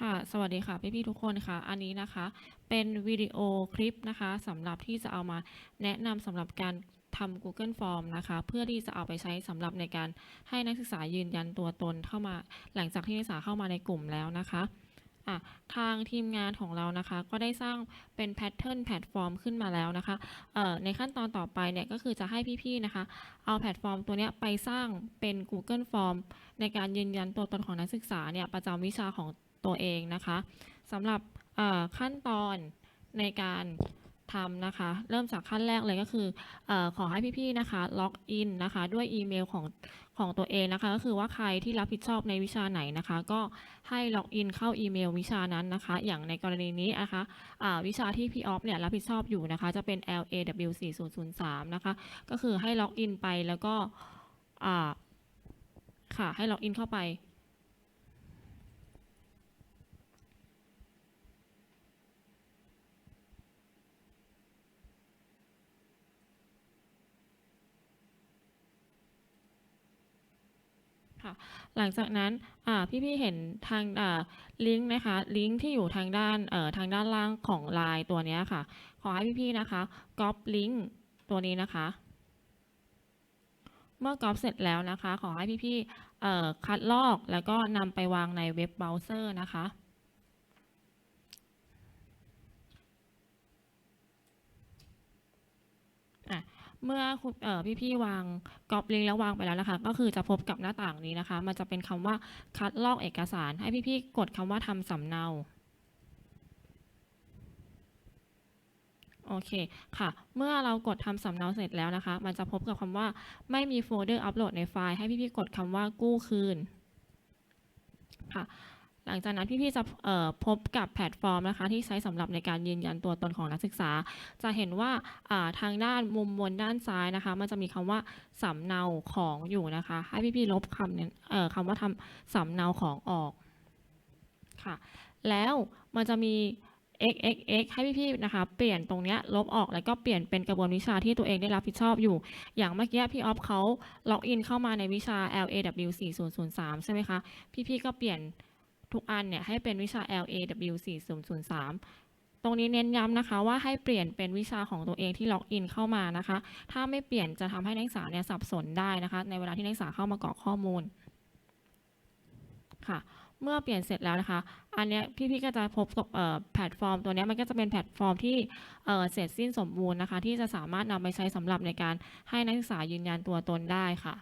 ค่ะ สวัสดีค่ะพี่ๆทุกคนค่ะ อันนี้นะคะ เป็นวิดีโอคลิปนะคะสำหรับที่จะเอามาแนะนำสำหรับการทำ Google Form นะคะ เพื่อที่จะเอาไปใช้สำหรับในการให้นักศึกษายืนยันตัวตนเข้ามา หลังจากที่นักศึกษาเข้ามาในกลุ่มแล้วนะคะอะทางทีมงานของเรานะคะ ก็ได้สร้างเป็นแพทเทิร์นแพลตฟอร์มขึ้นมาแล้วนะคะในขั้นตอนต่อไปเนี่ยก็คือจะให้พี่ๆนะคะ เอาแพลตฟอร์มตัวเนี้ยไปสร้างเป็น Google Form ในการยืนยันตัวตนของนักศึกษาเนี่ยประจำวิชาของ ตัวเองนะคะสำหรับขั้นตอนในการทำนะคะ เริ่มจากขั้นแรกเลยก็คืออขอให้พี่ๆนะคะล็อกอินนะคะ ด้วยอีเมลของของตัวเองนะคะ ก็คือว่าใครที่รับผิดชอบในวิชาไหนนะคะ ก็ให้ล็อกอินเข้าอีเมลวิชานั้นนะคะ อย่างในกรณีนี้นะคะอ่าวิชาที่พี่ออฟเนี่ยรับผิดชอบอยู่นะคะ จะเป็น LAW 4003นะคะ ก็คือให้ล็อกอินไปแล้วก็ค่ะ ให้ล็อกอินเข้าไป หลังจากนั้นพี่ๆเห็นทางลิงก์นะคะ ลิงก์ที่อยู่ทางด้านทางด้านล่างของไลน์ตัวนี้ค่ะ ขอให้พี่ๆนะคะก๊อปลิงก์ตัวนี้นะคะ เมื่อก๊อปเสร็จแล้วนะคะ ขอให้พี่ๆคัดลอกแล้วก็นำไปวางในเว็บเบราว์เซอร์นะคะ อะ เมื่อคุณเอ่อพี่ๆวางก๊อปลิงก์แล้ววางไปแล้วนะคะ ก็คือจะพบกับหน้าต่างนี้นะคะ มันจะเป็นคำว่าคัดลอกเอกสาร ให้พี่ๆกดคำว่าทำสำเนาโอเคค่ะ เมื่อเรากดทำสำเนาเสร็จแล้วนะคะ มันจะพบกับคำว่าไม่มีโฟลเดอร์อัปโหลดในไฟล์ ให้พี่ๆกดคำว่ากู้คืนค่ะ หลังจากนั้นพี่ๆจะพบกับแพลตฟอร์มนะคะที่ใช้สำหรับในการยืนยันตัวตนของนักศึกษา จะเห็นว่าทางด้านมุมบนด้านซ้ายนะคะ มันจะมีคำว่าสำเนาของอยู่นะคะ ให้พี่ๆลบคำเนี่ยคำว่าทำสำเนาของออกค่ะ แล้วมันจะมี x x x ให้พี่ๆนะคะ เปลี่ยนตรงนี้ลบออกแล้วก็เปลี่ยนเป็นกระบวนวิชาที่ตัวเองได้รับผิดชอบอยู่ อย่างเมื่อกี้พี่ออฟเขาล็อกอินเข้ามาในวิชา LAW 4003 ใช่ไหมคะ พี่ๆก็เปลี่ยน ทุกอันเนี่ยให้เป็นวิชา LAW 4003 ตรงนี้เน้นย้ำนะคะว่าให้เปลี่ยนเป็นวิชาของตัวเองที่ล็อกอินเข้ามานะคะ ถ้าไม่เปลี่ยนจะทำให้นักศึกษาเนี่ยสับสนได้นะคะ ในเวลาที่นักศึกษาเข้ามากรอกข้อมูลค่ะเมื่อเปลี่ยนเสร็จแล้วนะคะ อันเนี้ยพี่ๆก็จะพบกับแพลตฟอร์มตัวเนี้ยมันก็จะเป็นแพลตฟอร์มที่เเสร็จสิ้นสมบูรณ์นะคะ ที่จะสามารถนำไปใช้สำหรับในการให้นักศึกษายืนยันตัวตนได้ค่ะ